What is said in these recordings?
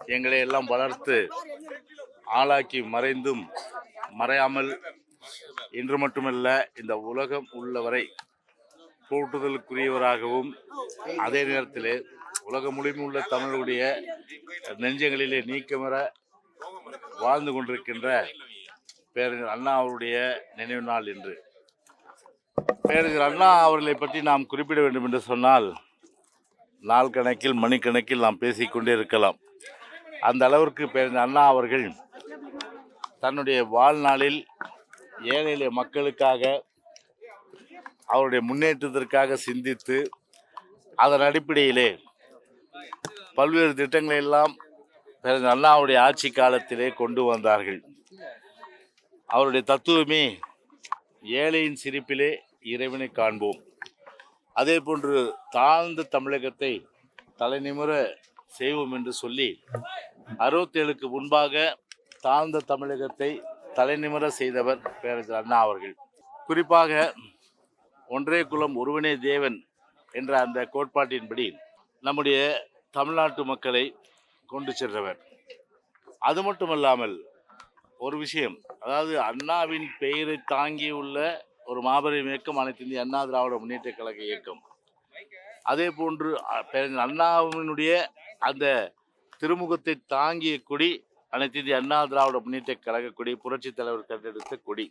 எங்களை எல்லாம் வளர்த்து ஆளாக்கி மறைந்தும் மறையாமல் இன்று மட்டுமல்ல இந்த உலகம் உள்ளவரை கூட்டுதலுக்குரியவராகவும் அதே நேரத்திலே உலகம் முழுமை உள்ள தமிழுடைய நெஞ்சங்களிலே நீக்கமர வாழ்ந்து கொண்டிருக்கின்ற பேரறிஞர் அண்ணா அவருடைய நினைவு நாள் என்று பேரறிஞர் அண்ணா அவர்களை பற்றி நாம் குறிப்பிட வேண்டும் என்று சொன்னால் நாள் கணக்கில் மணிக்கணக்கில் நாம் பேசிக்கொண்டே இருக்கலாம். அந்த அளவிற்கு பேரறிஞர் அண்ணா அவர்கள் தன்னுடைய வாழ்நாளில் ஏழை எளிய மக்களுக்காக அவருடைய முன்னேற்றத்திற்காக சிந்தித்து அதன் அடிப்படையிலே பல்வேறு திட்டங்களை எல்லாம் பிறந்த அண்ணாவுடைய ஆட்சி காலத்திலே கொண்டு வந்தார்கள். அவருடைய தத்துவமே ஏழையின் சிரிப்பிலே இறைவனை காண்போம். அதே போன்று தாழ்ந்த தமிழகத்தை தலைநிமிர செய்வோம் என்று சொல்லி அறுபத்தேழுக்கு முன்பாக தாழ்ந்த தமிழகத்தை தலைநிமிர செய்தவர் பேரறிஞர் அண்ணா அவர்கள். குறிப்பாக ஒன்றே குலம் ஒருவனே தேவன் என்ற அந்த கோட்பாட்டின்படி நம்முடைய தமிழ்நாட்டு மக்களை கொண்டு சென்றவர். அது மட்டுமல்லாமல் ஒரு விஷயம் அதாவது அண்ணாவின் பெயரை தாங்கியுள்ள ஒரு மாபெரும் இயக்கம் அனைத்து இந்திய அண்ணா திராவிட முன்னேற்ற கழக இயக்கம். அதே போன்று அண்ணாவினுடைய அந்த திருமுகத்தை தாங்கிய கொடி அனைத்து இந்திய அண்ணா திராவிட முன்னேற்ற கழக கொடி புரட்சித் தலைவர் கண்டெடுத்த கொடி.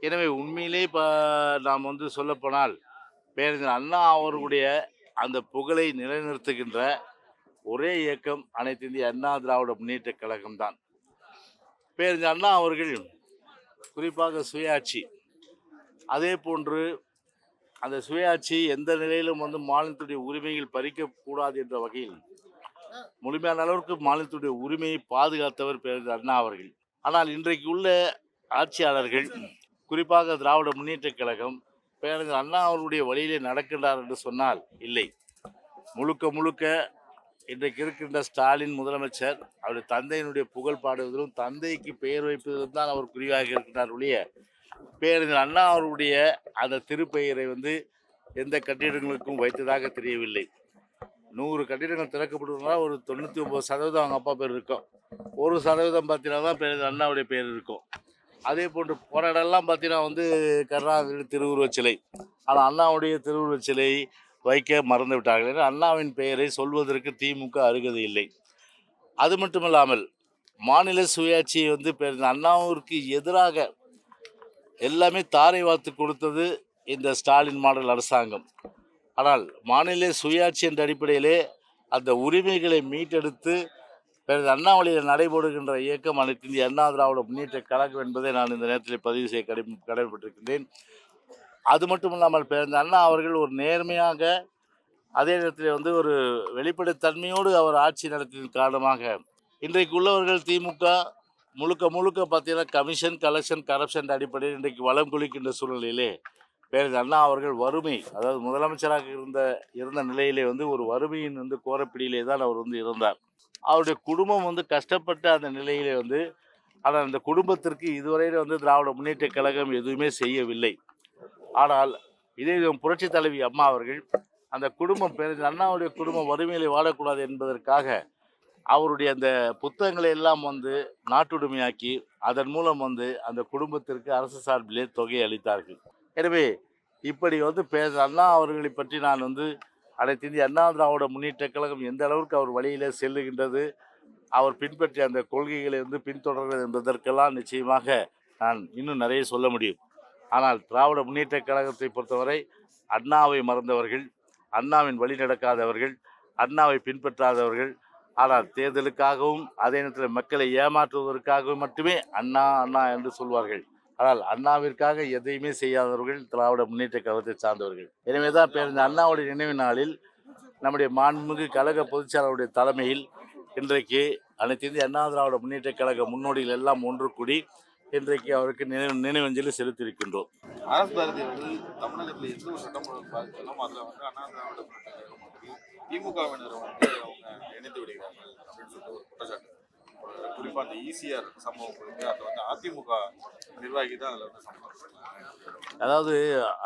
எனவே உண்மையிலே இப்போ நாம் வந்து சொல்லப்போனால் பேரறிஞர் அண்ணா அவர்களுடைய அந்த புகழை நிலைநிறுத்துகின்ற ஒரே இயக்கம் அனைத்து இந்திய அண்ணா திராவிட முன்னேற்ற கழகம்தான் பேரறிஞர் அண்ணா அவர்கள் குறிப்பாக சுயாட்சி அதே போன்று அந்த சுயாட்சி எந்த நிலையிலும் வந்து மாநிலத்துடைய உரிமைகள் பறிக்கக்கூடாது என்ற வகையில் முழுமையான அளவிற்கு மாநிலத்துடைய உரிமையை பாதுகாத்தவர் பேரறிஞர் அண்ணா அவர்கள். ஆனால் இன்றைக்கு உள்ள ஆட்சியாளர்கள் குறிப்பாக திராவிட முன்னேற்றக் கழகம் பேரறிஞர் அண்ணா அவருடைய வழியிலே நடக்கின்றார் என்று சொன்னால் இல்லை. முழுக்க முழுக்க இன்றைக்கு இருக்கின்ற ஸ்டாலின் முதலமைச்சர் அவருடைய தந்தையினுடைய புகழ் பாடுவதிலும் தந்தைக்கு பெயர் வைப்பதிலும் தான் அவர் குறிவாக இருக்கின்றார் ஒழிய பேரறிஞர் அண்ணா அவருடைய அந்த திருப்பெயரை வந்து எந்த கட்டிடங்களுக்கும் வைத்ததாக தெரியவில்லை. நூறு கட்டிடங்கள் திறக்கப்படுவதால் ஒரு தொண்ணூற்றி ஒம்பது சதவீதம் அவங்க அப்பா பேர் இருக்கும். ஒரு சதவீதம் பார்த்தீங்கன்னா தான் பேர் அண்ணாவுடைய பேர் இருக்கும். அதே போன்று போன இடம்லாம் பார்த்தீங்கன்னா வந்து கருணாநிதி திருவுருவச் சிலை. ஆனால் அண்ணாவுடைய திருவுருவச் சிலை வைக்க மறந்து விட்டார்கள். அண்ணாவின் பெயரை சொல்வதற்கு திமுக அருகதை இல்லை. அது மட்டுமல்லாமல் மாநில சுயாட்சியை வந்து பேரறிஞர் அண்ணாவிற்கு எதிராக எல்லாமே தாரை வார்த்து கொடுத்தது இந்த ஸ்டாலின் மாடல் அரசாங்கம். ஆனால் மாநில சுயாட்சி என்ற அடிப்படையிலே அந்த உரிமைகளை மீட்டெடுத்து பிறகு அண்ணாமலையில் நடைபெறுகின்ற இயக்கம் அனைத்து இந்திய அண்ணா திராவிட முன்னேற்ற கழகம் என்பதை நான் இந்த நேரத்தில் பதிவு செய்ய கடை கடமைப்பட்டிருக்கின்றேன். அது மட்டும் இல்லாமல் பிறந்த அண்ணா அவர்கள் ஒரு நேர்மையாக அதே நேரத்தில் வந்து ஒரு வெளிப்படைத்தன்மையோடு அவர் ஆட்சி நடத்தின காரணமாக இன்றைக்கு உள்ளவர்கள் திமுக முழுக்க முழுக்க பார்த்தீங்கன்னா கமிஷன் கலெக்ஷன் கரப்ஷன் அடிப்படையில் இன்றைக்கு வளம் குளிக்கின்ற சூழ்நிலையிலே பேரறிஞர் அண்ணா அவர்கள் வறுமை அதாவது முதலமைச்சராக இருந்த இருந்த நிலையிலே வந்து ஒரு வறுமையின் வந்து கோரப்பிடியிலே தான் அவர் வந்து இருந்தார். அவருடைய குடும்பம் வந்து கஷ்டப்பட்ட அந்த நிலையிலே வந்து ஆனால் அந்த குடும்பத்திற்கு இதுவரையில் வந்து திராவிட முன்னேற்ற கழகம் எதுவுமே செய்யவில்லை. ஆனால் இதே புரட்சி தலைவி அம்மா அவர்கள் அந்த குடும்பம் பேரறிஞர் அண்ணாவுடைய குடும்பம் வறுமையிலே வாழக்கூடாது என்பதற்காக அவருடைய அந்த புத்தகங்களை எல்லாம் வந்து நாட்டுடைமையாக்கி அதன் மூலம் வந்து அந்த குடும்பத்திற்கு அரசு சார்பிலே தொகை அளித்தார்கள். எனவே இப்படி வந்து பேச அண்ணா அவர்களை பற்றி நான் வந்து அனைத்து இந்திய அண்ணா திராவிட முன்னேற்ற கழகம் எந்த அளவுக்கு அவர் வழியிலே செல்லுகின்றது அவர் பின்பற்றிய அந்த கொள்கைகளை வந்து பின்தொடர்கிறது என்பதற்கெல்லாம் நிச்சயமாக நான் இன்னும் நிறைய சொல்ல முடியும். ஆனால் திராவிட முன்னேற்ற கழகத்தை பொறுத்தவரை அண்ணாவை மறந்தவர்கள் அண்ணாவின் வழி நடக்காதவர்கள் அண்ணாவை பின்பற்றாதவர்கள் ஆனால் தேர்தலுக்காகவும் அதே நேரத்தில் மக்களை ஏமாற்றுவதற்காகவும் மட்டுமே அண்ணா அண்ணா என்று சொல்வார்கள். ஆனால் அண்ணாவிற்காக எதையுமே செய்யாதவர்கள் திராவிட முன்னேற்ற கழகத்தை சார்ந்தவர்கள். எனவே தான் பேருந்து அண்ணாவுடைய நினைவு நாளில் நம்முடைய மாண்புமிகு கழக பொதுச்செயலாளருடைய தலைமையில் இன்றைக்கு அனைத்து இந்திய அண்ணா திராவிட முன்னேற்ற கழக முன்னோடிகள் எல்லாம் ஒன்று கூடி இன்றைக்கு அவருக்கு நினைவு நினைவஞ்சலி செலுத்தியிருக்கின்றோம். அரசு பாரதி வந்து தமிழகத்தில் எந்த ஒரு சட்டமன்ற ஒழுங்கு அதில் வந்து அண்ணா திராவிட முன்னேற்ற கழகம் திமுகவினர் வந்து அவங்க இணைந்து விடுகிறார்கள் அப்படின்னு சொல்லிட்டு ஒரு குற்றச்சாட்டு. குறிப்பாக அந்த ஈசிஆர் சம்பவம் குறித்து அதை வந்து அதிமுக நிர்வாகி தான் அதில் வந்து சம்பவம் அதாவது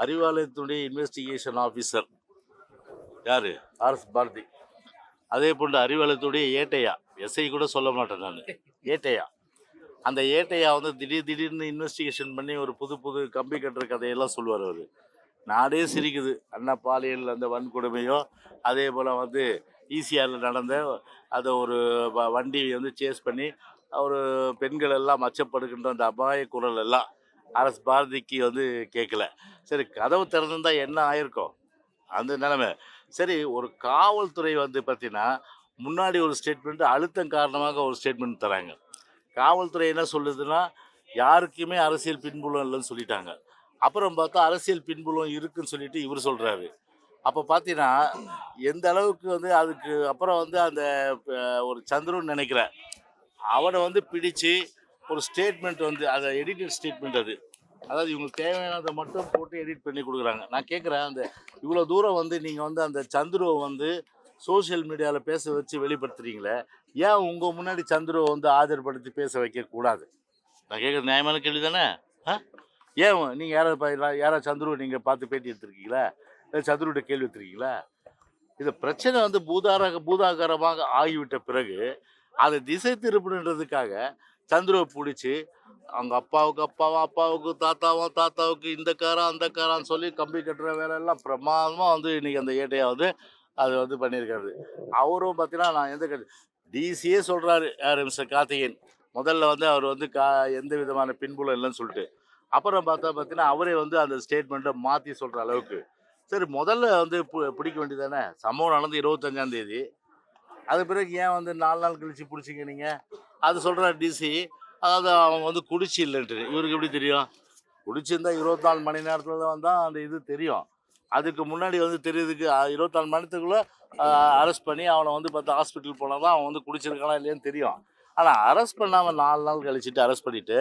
அறிவாலயத்துடைய இன்வெஸ்டிகேஷன் ஆஃபீஸர் யார்? R S Bharathi. அதே போன்று அறிவாலயத்துடைய ஏட்டையா? எஸ்ஐ கூட சொல்ல மாட்டேன் நான். ஏட்டையா? அந்த ஏட்டையா வந்து திடீர் திடீர்னு இன்வெஸ்டிகேஷன் பண்ணி ஒரு புது புது கம்பி கட்டுற கதையெல்லாம் சொல்லுவார் அவர். நாடே சிரிக்குது. அண்ணா பாலியல் அந்த வன்கொடுமையோ அதே போல் வந்து ஈசிஆரில் நடந்த அதை ஒரு வ- வண்டி வந்து சேஸ் பண்ணி ஒரு பெண்கள் எல்லாம் மச்சப்படுகின்ற அந்த அபாய குரல் எல்லாம் அரசு பாரதிக்கு வந்து கேட்கல சரி கதவு திறந்திருந்தா என்ன ஆயிருக்கும்? அந்த நிலைமை. சரி ஒரு காவல்துறை வந்து பார்த்தீங்கன்னா முன்னாடி ஒரு ஸ்டேட்மெண்ட் அழுத்தம் காரணமாக ஒரு ஸ்டேட்மெண்ட் தராங்க. காவல்துறை என்ன சொல்லுதுன்னா யாருக்குமே அரசியல் பின்புலம் இல்லைன்னு சொல்லிட்டாங்க. அப்புறம் பார்த்தா அரசியல் பின்புலம் இருக்குன்னு சொல்லிட்டு இவர் சொல்கிறாரு அப்போ பார்த்தீங்கன்னா எந்த அளவுக்கு வந்து அதுக்கு அப்புறம் வந்து அந்த ஒரு சந்துருன்னு நினைக்கிறேன் அவனை வந்து பிடிச்சு ஒரு ஸ்டேட்மெண்ட் வந்து அதை எடிட்டட் ஸ்டேட்மெண்ட் அது. அதாவது இவங்களுக்கு தேவையானதை மட்டும் போட்டு எடிட் பண்ணி கொடுக்குறாங்க. நான் கேட்குறேன் அந்த இவ்வளோ தூரம் வந்து நீங்கள் வந்து அந்த சந்துருவை வந்து சோஷியல் மீடியாவில் பேச வச்சு வெளிப்படுத்துறீங்களே ஏன் உங்கள் முன்னாடி சந்துருவை வந்து ஆதரப்படுத்தி பேச வைக்கக்கூடாது நான் கேட்குறது நியாயமான கேள்வி தானே ஆ? ஏன் நீங்கள் யாரை யாரோ யாரா சந்துருவை நீங்கள் பார்த்து பேட்டி எடுத்துருக்கீங்களா? இல்லை கேள்வி எடுத்திருக்கீங்களா இந்த பிரச்சனை வந்து பூதாரக பூதாகரமாக ஆகிவிட்ட பிறகு அதை திசை திருப்பணுன்றதுக்காக சந்துருவை பிடிச்சி அவங்க அப்பாவுக்கு அப்பாவும் அப்பாவுக்கு தாத்தாவும் தாத்தாவுக்கு இந்த காரம் அந்த காரான்னு சொல்லி கம்பி கட்டுற வேலையெல்லாம் பிரமாதமாக வந்து இன்றைக்கி அந்த ஏட்டையை வந்து அது வந்து பண்ணியிருக்காரு அவரும் பார்த்தீங்கன்னா நான் எந்த கட்சி டிசியே சொல்கிறாரு யார் மிஸ்டர் கார்த்திகேயன்? முதல்ல வந்து அவர் வந்து கா எந்த விதமான பின்புலம் இல்லைன்னு சொல்லிட்டு. அப்புறம் பார்த்தா பார்த்தீங்கன்னா அவரே வந்து அந்த ஸ்டேட்மெண்ட்டை மாற்றி சொல்கிற அளவுக்கு. சரி முதல்ல வந்து பு- பிடிக்க வேண்டியதானே சம்பவம் நடந்து இருபத்தஞ்சாம் தேதி. அது பிறகு ஏன் வந்து நாலு நாள் கழிச்சு பிடிச்சிங்க நீங்கள் அது சொல்கிறார் டிசி அதாவது அவங்க வந்து குடிச்சு இல்லைன்ட்டு. இவருக்கு எப்படி தெரியும்? குடிச்சிருந்தா இருபத்தி நாலு மணி நேரத்தில் தான் வந்தால் அந்த இது தெரியும். அதுக்கு முன்னாடி வந்து தெரியுதுக்கு இருபத்தாலு மணி நேரத்துக்குள்ளே அரெஸ்ட் பண்ணி அவனை வந்து பார்த்து ஹாஸ்பிட்டல் போனால் தான் அவன் வந்து குடிச்சிருக்கானா இல்லையான்னு தெரியும். ஆனால் அரெஸ்ட் பண்ணாமல் நாலு நாள் கழிச்சிட்டு அரெஸ்ட் பண்ணிவிட்டு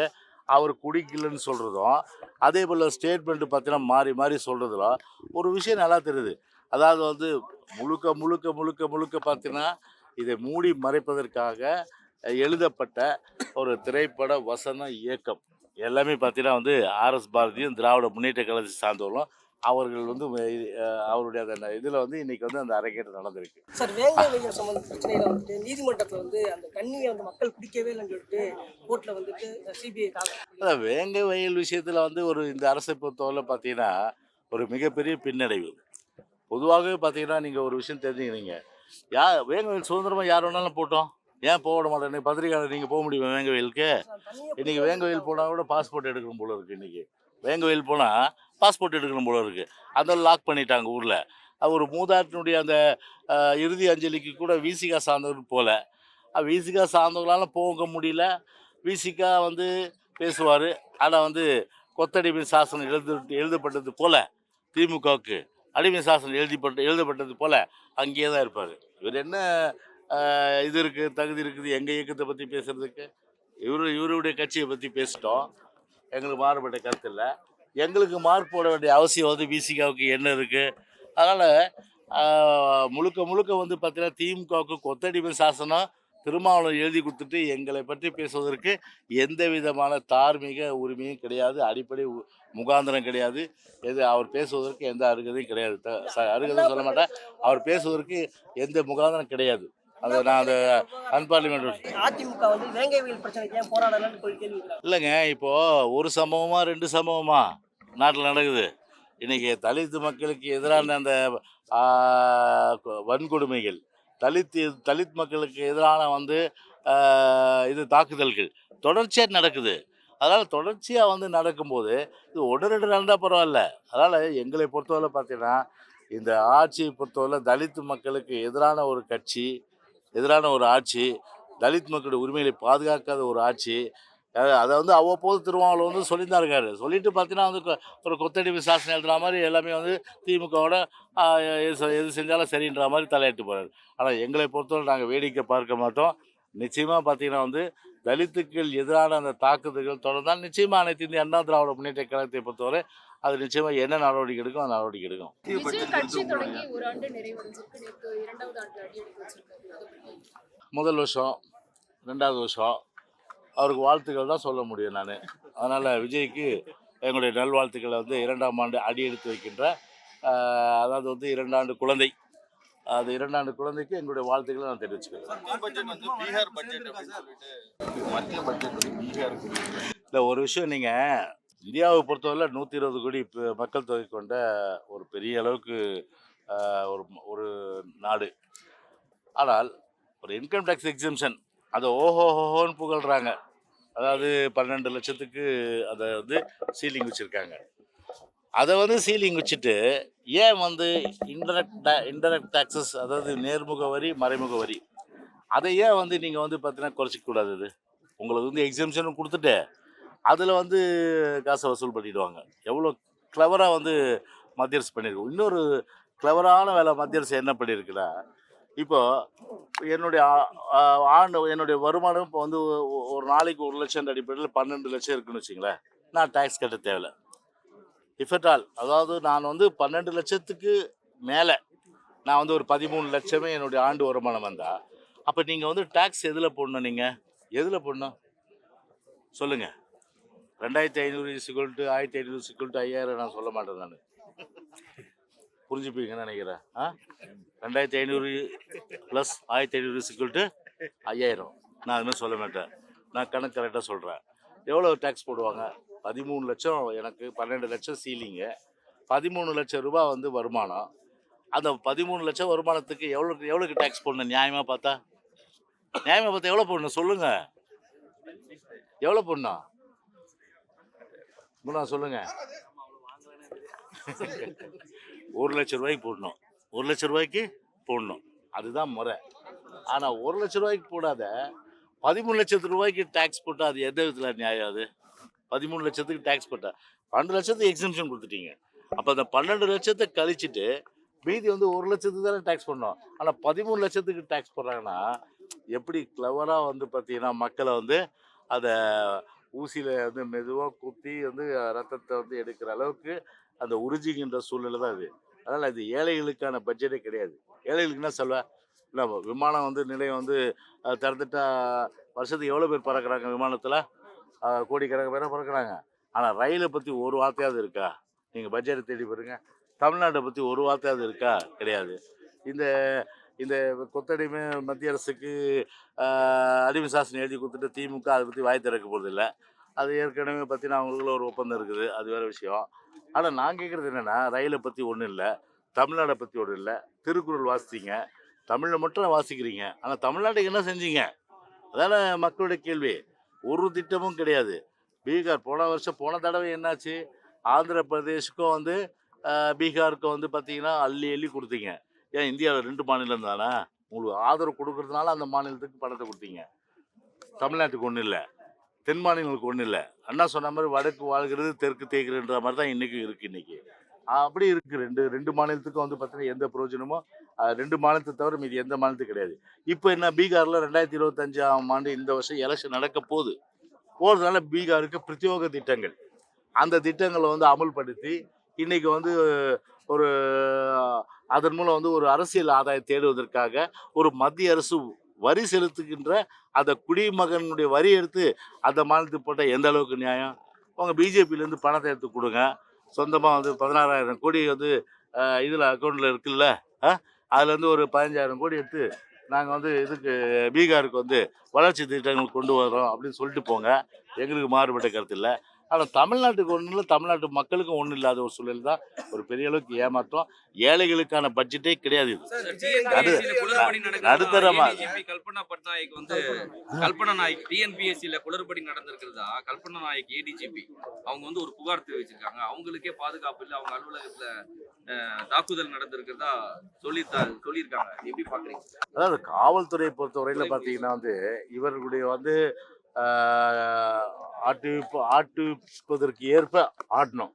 அவர் குடிக்கலன்னு சொல்கிறதும் அதே போல் ஸ்டேட்மெண்ட்டு பார்த்தீங்கன்னா மாறி மாறி சொல்கிறதுல ஒரு விஷயம் நல்லா தெரியுது. அதாவது வந்து முழுக்க முழுக்க முழுக்க முழுக்க பார்த்தீங்கன்னா இதை மூடி மறைப்பதற்காக எழுதப்பட்ட ஒரு திரைப்பட வசன இயக்கம். எல்லாமே பார்த்தீங்கன்னா வந்து ஆர்எஸ் பாரதியும் திராவிட முன்னேற்ற கழகத்தை சார்ந்தவர்களும் அவர்கள் வந்து அவருடைய அந்த இதில் வந்து இன்னைக்கு வந்து அந்த அரங்கேற்றம் நடந்திருக்கு. சார் வேங்கை சம்பந்த பிரச்சனையில வந்துட்டு நீதிமன்றத்துல வந்து அந்த கண்ணியை வந்து மக்கள் பிடிக்கவே இல்லைன்னு சொல்லிட்டு கோர்ட்ல வந்துட்டு சிபிஐ அதான் வேங்கை வயல் விஷயத்தில் வந்து ஒரு இந்த அரசை பொறுத்தவரை பார்த்தீங்கன்னா ஒரு மிகப்பெரிய பின்னடைவு. பொதுவாகவே பார்த்தீங்கன்னா நீங்கள் ஒரு விஷயம் தெரிஞ்சுக்கிறீங்க. யா வேங்க வயல் சுதந்திரமாக யார் வேணாலும் போட்டோம். ஏன் போக விட மாட்டேன் பத்திரிக்கையாளர் நீங்கள் போக முடியுமா வேங்க வயலுக்கு இன்றைக்கி வேங்க வயல் போனால் கூட பாஸ்போர்ட் எடுக்கணும் போல இருக்குது இன்றைக்கி வேங்க வயல் போனால் பாஸ்போர்ட் எடுக்கணும் போல இருக்குது அதெல்லாம் லாக் பண்ணிட்டாங்க ஊரில். ஒரு மூதாட்டினுடைய அந்த இறுதி அஞ்சலிக்கு கூட விசிகா சார்ந்தவர் போல. விசிகா சார்ந்தவங்களால போக முடியல. விசிகா வந்து பேசுவார். ஆனால் வந்து கொத்தடிமை சாசனம் எழுது எழுதப்பட்டது போல திமுகவுக்கு. அடிமை சாசனம் எழுதிப்பட்டு எழுதப்பட்டது போல அங்கேயே தான் இருப்பார். இவர் என்ன இது இருக்குது தகுதி இருக்குது எங்கள் இயக்கத்தை பற்றி பேசுகிறதுக்கு இவரு இவருடைய கட்சியை பற்றி பேசிட்டோம். எங்களுக்கு மாறுபட்ட கருத்து இல்லை. எங்களுக்கு மார்க் போட வேண்டிய அவசியம் வந்து விசிகாவுக்கு என்ன இருக்குது அதனால் முழுக்க முழுக்க வந்து பார்த்தீங்கன்னா திமுகவுக்கு கொத்தடிமை சாசனம் திருமாவளவன் எழுதி கொடுத்துட்டு எங்களை பற்றி பேசுவதற்கு எந்த விதமான தார்மீக உரிமையும் கிடையாது. அடிப்படை உ- முகாந்திரம் கிடையாது. எது அவர் பேசுவதற்கு எந்த அருகதையும் கிடையாது. த- ச- அருகதையும் சொல்ல மாட்டேன். அவர் பேசுவதற்கு எந்த முகாந்திரம் கிடையாது. அதை நான் அந்த அன்பார்லிமெண்ட் அதிமுக வந்து வேங்கை வெயில் பிரச்சனைக்கு ஏன் போராடலன்னு கேள்வி. இல்லைங்க இப்போது ஒரு சம்பவமா ரெண்டு சம்பவமா நாட்டில் நடக்குது. இன்றைக்கி தலித் மக்களுக்கு எதிரான அந்த வன்கொடுமைகள். தலித் தலித் மக்களுக்கு எதிரான வந்து இது தாக்குதல்கள். தொடர்ச்சியாக நடக்குது. அதனால் தொடர்ச்சியாக வந்து நடக்கும்போது இது ஒன்று ரெண்டு நடந்தால் பரவாயில்ல. அதனால் எங்களை பொறுத்தவரை பார்த்தீங்கன்னா இந்த ஆட்சியை பொறுத்தவரை தலித் மக்களுக்கு எதிரான ஒரு கட்சி எதிரான ஒரு ஆட்சி தலித் மக்களுடைய உரிமைகளை பாதுகாக்காத ஒரு ஆட்சி. அதை வந்து அவ்வப்போது திருமாவளவன் வந்து சொல்லிட்டு இருக்காரு சொல்லிட்டு பார்த்தீங்கன்னா வந்து கொ- ஒரு கொத்தடி சாசனம் எழுதுற மாதிரி எல்லாமே வந்து திமுகவோட எது செ- எது செஞ்சாலும் சரின்ற மாதிரி தலையிட்டு போகிறார் ஆனால் எங்களை பொறுத்தவரை நாங்கள் வேடிக்கை பார்க்க மாட்டோம். நிச்சயமாக பார்த்தீங்கன்னா வந்து தலித்துக்கள் எதிரான அந்த தாக்குதல்கள் தொடர்ந்தால் நிச்சயமாக அனைத்து இந்திய அண்ணா திராவிட முன்னேற்ற கழகத்தை பொறுத்தவரை அது நிச்சயமாக என்ன நடவடிக்கை எடுக்கும் அந்த நடவடிக்கை எடுக்கும். முதல் வருஷம் ரெண்டாவது வருஷம் அவருக்கு வாழ்த்துக்கள் தான் சொல்ல முடியும் நான். அதனால் விஜய்க்கு எங்களுடைய நல்வாழ்த்துக்களை வந்து இரண்டாம் ஆண்டு அடி எடுத்து வைக்கின்ற அதாவது வந்து இரண்டாண்டு குழந்தை. அது இரண்டாண்டு குழந்தைக்கு எங்களுடைய வாழ்த்துக்களை நான் தெரிவிச்சுக்கிறேன். இல்லை ஒரு விஷயம் நீங்கள் இந்தியாவை பொறுத்தவரை நூற்றி இருபது கோடி மக்கள் தொகை கொண்ட ஒரு பெரிய அளவுக்கு ஒரு ஒரு நாடு. ஆனால் ஒரு இன்கம் டேக்ஸ் எக்ஸிம்ஷன் அதை ஓஹோஹோன்னு புகழ்கிறாங்க அதாவது பன்னெண்டு லட்சத்துக்கு அதை வந்து சீலிங் வச்சுருக்காங்க. அதை வந்து சீலிங் வச்சுட்டு ஏன் வந்து இன்டரக்ட் இன்டரக்ட் டேக்ஸஸ் அதாவது நேர்முக வரி மறைமுக வரி அதை ஏன் வந்து நீங்கள் வந்து பார்த்தீங்கன்னா குறைச்சிக்கூடாது இது? உங்களுக்கு வந்து எக்ஸிபிஷனும் கொடுத்துட்டு அதில் வந்து காசை வசூல் பண்ணிவிடுவாங்க எவ்வளோ கிளவராக வந்து மத்திய அரசு பண்ணியிருக்கோம் இன்னொரு கிளவரான வேலை மத்திய அரசு என்ன பண்ணியிருக்குன்னா இப்போ என்னுடைய ஆண்டு என்னுடைய வருமானம் இப்போ வந்து ஒரு நாளைக்கு ஒரு லட்சம் அடிப்படையில் பன்னெண்டு லட்சம் இருக்குன்னு வச்சுங்களேன். நான் டேக்ஸ் கட்ட தேவை இஃப் ஆல் அதாவது நான் வந்து பன்னெண்டு லட்சத்துக்கு மேலே நான் வந்து ஒரு பதிமூணு லட்சமே என்னுடைய ஆண்டு வருமானம் வந்தால் அப்போ நீங்கள் வந்து டேக்ஸ் எதில் போடணும் நீங்கள் எதில் போடணும்? சொல்லுங்கள் ரெண்டாயிரத்தி ஐநூறு சிக்குல் டு ஆயிரத்தி ஐநூறு சிக்குல் டு ஐயாயிரம் நான் சொல்ல மாட்டேன் நான். புரிஞ்சுப்பீங்கன்னு நினைக்கிறேன். ஆ? ரெண்டாயிரத்தி ஐநூறு ப்ளஸ் ஆயிரத்தி ஐநூறு சிக்குல் டு ஐயாயிரம். நான் அதுமாதிரி சொல்ல மாட்டேன். நான் கணக்கு கரெக்டாக சொல்கிறேன் எவ்வளோ டேக்ஸ் போடுவாங்க? பதிமூணு லட்சம் எனக்கு பன்னெண்டு லட்சம் சீலிங்கு பதிமூணு லட்சம் ரூபாய் வந்து வருமானம். அந்த பதிமூணு லட்சம் வருமானத்துக்கு எவ்வளோ எவ்வளோக்கு டேக்ஸ் போடணும்? நியாயமாக பார்த்தா? நியாயமாக பார்த்தா எவ்வளோ போடணும்? சொல்லுங்கள் எவ்வளோ போடணும்? முன்னா சொல்லுங்க. ஒரு லட்ச ரூபாய்க்கு போடணும். ஒரு லட்ச ரூபாய்க்கு போடணும். அதுதான் முறை. ஆனால் ஒரு லட்ச ரூபாய்க்கு போடாத பதிமூணு லட்சத்து ரூபாய்க்கு டேக்ஸ் போட்டால் அது எந்த விதத்தில் நியாயம் அது? பதிமூணு லட்சத்துக்கு டேக்ஸ் போட்டா. பன்னெண்டு லட்சத்துக்கு எக்ஸிபிஷன் கொடுத்துட்டீங்க. அப்போ அந்த பன்னெண்டு லட்சத்தை கழிச்சிட்டு மீதி வந்து ஒரு லட்சத்துக்கு தானே டேக்ஸ் பண்ணோம். ஆனால் பதிமூணு லட்சத்துக்கு டேக்ஸ் போடுறாங்கன்னா எப்படி கிளவராக வந்து பார்த்தீங்கன்னா மக்களை வந்து அதை ஊசியில் வந்து மெதுவாக குத்தி வந்து ரத்தத்தை வந்து எடுக்கிற அளவுக்கு அந்த உறிஞ்சிக்கின்ற சூழ்நிலை தான் அது. அதனால் அது ஏழைகளுக்கான பட்ஜெட்டே கிடையாது. ஏழைகளுக்கு என்ன சொல்வ இல்லை விமானம் வந்து நிலையம் வந்து திறந்துட்டா வருஷத்துக்கு எவ்வளோ பேர் பறக்கிறாங்க விமானத்தில்? கோடிக்கணக்கு பேரை பறக்கிறாங்க. ஆனால் ரயிலை பற்றி ஒரு வார்த்தையாவது இருக்கா? நீங்கள் பட்ஜெட்டை தேடி பாருங்க. தமிழ்நாட்டை பற்றி ஒரு வார்த்தையாவது இருக்கா? கிடையாது. இந்த இந்த கொத்தடிமை மத்திய அரசுக்கு அடிமை சாசனம் எழுதி கொடுத்துட்டு திமுக அதை பற்றி வாய் திறக்க போகிறதில்ல அது ஏற்கனவே பற்றின அவங்களுக்குள்ள ஒரு ஒப்பந்தம் இருக்குது. அது வேறு விஷயம். ஆனால் நான் கேட்குறது என்னென்னா ரயிலை பற்றி ஒன்றும் இல்லை. தமிழ்நாடை பற்றி ஒன்றும் இல்லை. திருக்குறள் வாசித்தீங்க தமிழை மட்டும் வாசிக்கிறீங்க. ஆனால் தமிழ்நாட்டுக்கு என்ன செஞ்சீங்க? அதான மக்களுடைய கேள்வி. ஒரு திட்டமும் கிடையாது. பீகார் போன வருஷம் போன தடவை என்னாச்சு? ஆந்திர பிரதேஷுக்கும் வந்து பீகாருக்கும் வந்து பார்த்தீங்கன்னா அள்ளி அள்ளி கொடுத்தீங்க. ஏன் இந்தியாவில் ரெண்டு மாநிலம் தானே? உங்களுக்கு ஆதரவு கொடுக்கறதுனால அந்த மாநிலத்துக்கு பணத்தை கொடுத்தீங்க. தமிழ்நாட்டுக்கு ஒன்றும் இல்லை. தென் மாநிலங்களுக்கு ஒன்றும் இல்லை. அண்ணா சொன்ன மாதிரி வடக்கு வாழ்கிறது தெற்கு தேய்கிறன்ற மாதிரி தான் இன்றைக்கி இருக்குது இன்றைக்கி அப்படி இருக்குது ரெண்டு ரெண்டு மாநிலத்துக்கும் வந்து பார்த்தீங்கன்னா எந்த பிரயோஜனமோ ரெண்டு மாநிலத்தை தவிர மீது எந்த மாநிலத்துக்கு கிடையாது. இப்போ என்ன பீகாரில் ரெண்டாயிரத்தி இருபத்தஞ்சாம் ஆண்டு இந்த வருஷம் எலெக்ஷன் நடக்க போகுது. போகிறதுனால பீகாருக்கு பிரத்யோக திட்டங்கள். அந்த திட்டங்களை வந்து அமல்படுத்தி இன்றைக்கி வந்து ஒரு அதன் மூலம் வந்து ஒரு அரசியல் ஆதாயம் தேடுவதற்காக ஒரு மத்திய அரசு வரி செலுத்துகின்ற அந்த குடிமகனுடைய வரி எடுத்து அந்த மாநிலத்துக்கு போட்டால் எந்த அளவுக்கு நியாயம்? உங்கள் பிஜேபியிலேருந்து பணத்தை எடுத்து கொடுங்க. சொந்தமாக வந்து பதினாறாயிரம் கோடி வந்து இதில் அக்கௌண்ட்டில் இருக்குல்ல அதுலேருந்து ஒரு பதினஞ்சாயிரம் கோடி எடுத்து நாங்கள் வந்து இதுக்கு பீகாருக்கு வந்து வளர்ச்சி திட்டங்கள் கொண்டு வரோம் அப்படின்னு சொல்லிட்டு போங்க. எங்களுக்கு மாறுபட்ட கருத்து இல்லை. ஆனால் தமிழ்நாட்டுக்கு ஒன்றும் இல்லை. தமிழ்நாட்டு மக்களுக்கும் ஒன்றும் இல்லாத ஒரு சூழல் தான் ஒரு பெரிய அளவுக்கு ஏமாற்றம் ஏழைகளுக்கான பட்ஜெட்டே கிடையாது இது. நடு- நடுத்தரமா. கல்பனா பட்நாயக் வந்து கல்பனா நாயக் டிஎன்பிஎஸ்சில குளறுபடி நடந்திருக்கிறதா? கல்பனா நாயக் ஏடிஜிபி அவங்க வந்து ஒரு புகார் தெரிவிச்சிருக்காங்க. அவங்களுக்கே பாதுகாப்பு இல்லை. அவங்க அலுவலகத்துல அஹ், தாக்குதல் நடந்திருக்கிறதா சொல்லி சொல்லியிருக்காங்க. எப்படி பாக்குறீங்க? அதாவது காவல்துறையை பொறுத்தவரையில் பார்த்தீங்கன்னா வந்து இவர்களுடைய வந்து ஆட்டு ஆட்டுப்பதற்கு ஏற்ப ஆடணும்.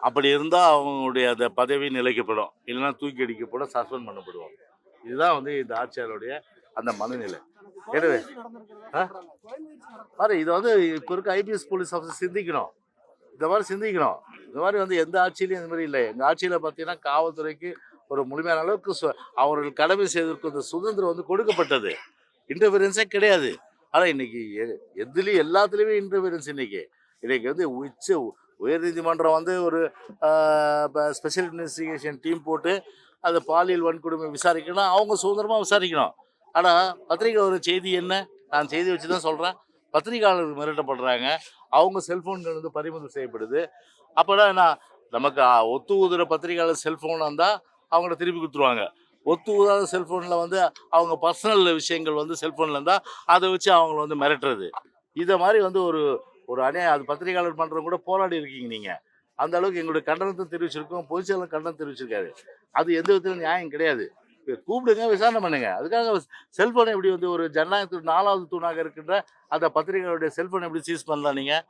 அப்படி இருந்தால் அவங்களுடைய அந்த பதவி நிலைக்கப்படும். இல்லைன்னா தூக்கி அடிக்கப்படும் சஸ்பெண்ட் பண்ணப்படுவாங்க. இதுதான் வந்து இந்த ஆட்சியாளருடைய அந்த மனநிலை. எனவே பாரு இதை வந்து இப்போ இருக்க ஐபிஎஸ் போலீஸ் ஆஃபீஸர் சிந்திக்கணும். இந்த மாதிரி சிந்திக்கணும். இந்த மாதிரி வந்து எந்த ஆட்சியிலையும் இந்த மாதிரி இல்லை. எங்கள் ஆட்சியில் பார்த்தீங்கன்னா காவல்துறைக்கு ஒரு முழுமையான அளவுக்கு சு- அவர்கள் கடமை செய்வதற்கு இந்த சுதந்திரம் வந்து கொடுக்கப்பட்டது. இன்டர்ஃபரன்ஸே கிடையாது. ஆனால் இன்னைக்கு எதுலேயும் எல்லாத்துலேயுமே இன்டர்ஃபியரன்ஸ் இன்னைக்கு. இன்னைக்கு வந்து உச்ச உயர்நீதிமன்றம் வந்து ஒரு ஸ்பெஷல் இன்வெஸ்டிகேஷன் டீம் போட்டு அதை பாலியல் வன்கொடுமை விசாரிக்கணும் அவங்க சுதந்திரமாக விசாரிக்கணும். ஆனால் பத்திரிக்கை ஒரு செய்தி என்ன? நான் செய்தி வச்சு தான் சொல்கிறேன் பத்திரிகையாளர்கள் மிரட்டப்படுறாங்க. அவங்க செல்ஃபோன்கள் வந்து பறிமுதல் செய்யப்படுது. அப்போனா நான் நமக்கு ஒத்து ஊதுற பத்திரிகையாளர் செல்ஃபோனாக இருந்தால் அவங்கள திருப்பி கொடுத்துருவாங்க. ஒத்து ஊதாத செல்ஃபோனில் வந்து அவங்க பர்சனல் விஷயங்கள் வந்து செல்ஃபோனில் இருந்தால் அதை வச்சு அவங்கள வந்து மிரட்டுறது. இதை மாதிரி வந்து ஒரு ஒரு அணை அது பத்திரிகையாளர் பண்ணுறவங்க கூட போராடி இருக்கீங்க நீங்கள் அந்த அளவுக்கு எங்களுடைய கண்டனத்தை தெரிவிச்சிருக்கோம் பொதுச்செயலர் கண்டனம் தெரிவிச்சிருக்காரு. அது எந்த விதத்திலும் நியாயம் கிடையாது. கூப்பிடுங்க விசாரணை பண்ணுங்க. அதுக்காக செல்போனை எப்படி வந்து ஒரு ஜனநாயகத்துக்கு நாலாவது தூணாக இருக்கின்ற அந்த பத்திரிகைகளுடைய செல்போனை எப்படி சீஸ் பண்ணலாம் நீங்கள்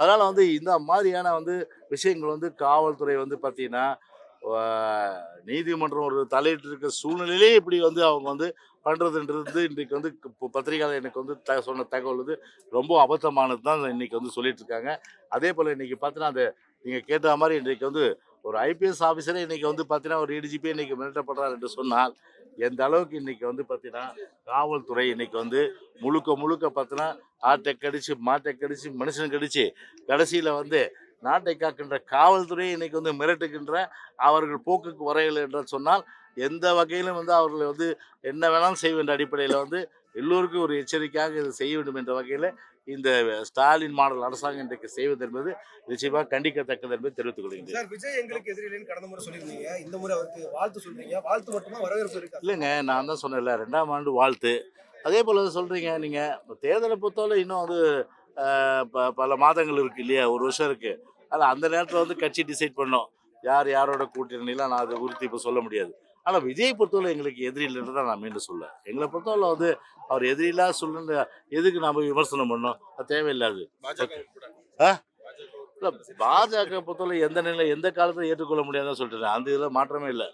அதனால் வந்து இந்த மாதிரியான வந்து விஷயங்கள் வந்து காவல்துறை வந்து பார்த்தீங்கன்னா நீதிமன்றம் ஒரு தலையிட்டு இருக்க சூழ்நிலையிலே இப்படி வந்து அவங்க வந்து பண்ணுறதுன்றது இன்றைக்கு வந்து இப்போ பத்திரிகையாளர் எனக்கு வந்து த சொன்ன தகவல் வந்து ரொம்ப அபத்தமானது தான் இன்றைக்கி வந்து சொல்லிட்டு இருக்காங்க அதே போல் இன்றைக்கி பார்த்தீங்கன்னா அந்த நீங்கள் கேட்ட மாதிரி இன்றைக்கு வந்து ஒரு ஐபிஎஸ் ஆஃபீஸரே இன்றைக்கி வந்து பார்த்தீங்கன்னா ஒரு ஏடிஜிபி இன்றைக்கி மிரட்டப்படுறார் என்று சொன்னால் எந்த அளவுக்கு இன்றைக்கி வந்து பார்த்தீங்கன்னா காவல்துறை இன்னைக்கு வந்து முழுக்க முழுக்க பார்த்தீங்கன்னா ஆட்டை கடிச்சு மாட்டை கடிச்சு மனுஷன் கடிச்சு கடைசியில் வந்து நாட்டை காக்கின்ற காவல்துறை இன்னைக்கு வந்து மிரட்டுகின்ற அவர்கள் போக்குக்கு வரையலை என்று சொன்னால் எந்த வகையிலும் வந்து அவர்களை வந்து என்ன வேணாலும் செய்ய வேண்டிய அடிப்படையில் வந்து எல்லோருக்கும் ஒரு எச்சரிக்கையாக இதை செய்ய வேண்டும் என்ற வகையில் இந்த ஸ்டாலின் மாடல் அரசாங்கம் இன்றைக்கு செய்வது என்பது நிச்சயமாக கண்டிக்கத்தக்கது என்பதை தெரிவித்துக் கொள்கின்றேன். சார் விஜய் எங்களுக்கு எதிரில்லைன்னு கடந்த முறை சொல்லியிருந்தீங்க. இந்த முறை அவருக்கு வாழ்த்து சொல்றீங்க. வாழ்த்து மட்டுமா வரவேற்பு இருக்கா? இல்லைங்க நான் தான் சொன்னேன்ல ரெண்டாம் ஆண்டு வாழ்த்து. அதே போல் சொல்கிறீங்க நீங்கள் தேர்தலை பொறுத்தவரை இன்னும் ஆஹ், ப பல மாதங்கள் இருக்குது இல்லையா? ஒரு வருஷம் இருக்குது ஆனால் அந்த நேரத்தில் வந்து கட்சி டிசைட் பண்ணோம். யார் யாரோட கூட்டணிலாம் நான் அதை உறுதி இப்போ சொல்ல முடியாது. ஆனால் விஜய் பொறுத்தவரை எங்களுக்கு எதிரி இல்லைன்னு தான் நான் மீண்டும் சொல்ல எங்களை பொறுத்தவரை வந்து அவர் எதிரில்லா சொல்லுன்னு எதுக்கு நாம் விமர்சனம் பண்ணோம்? அது தேவையில்லாது. ஆ? இல்லை பாஜக பொறுத்தவரை எந்த நிலையில் எந்த காலத்தில் ஏற்றுக்கொள்ள முடியாதுன்னு சொல்லிட்டு அந்த இதில் மாற்றமே இல்லை.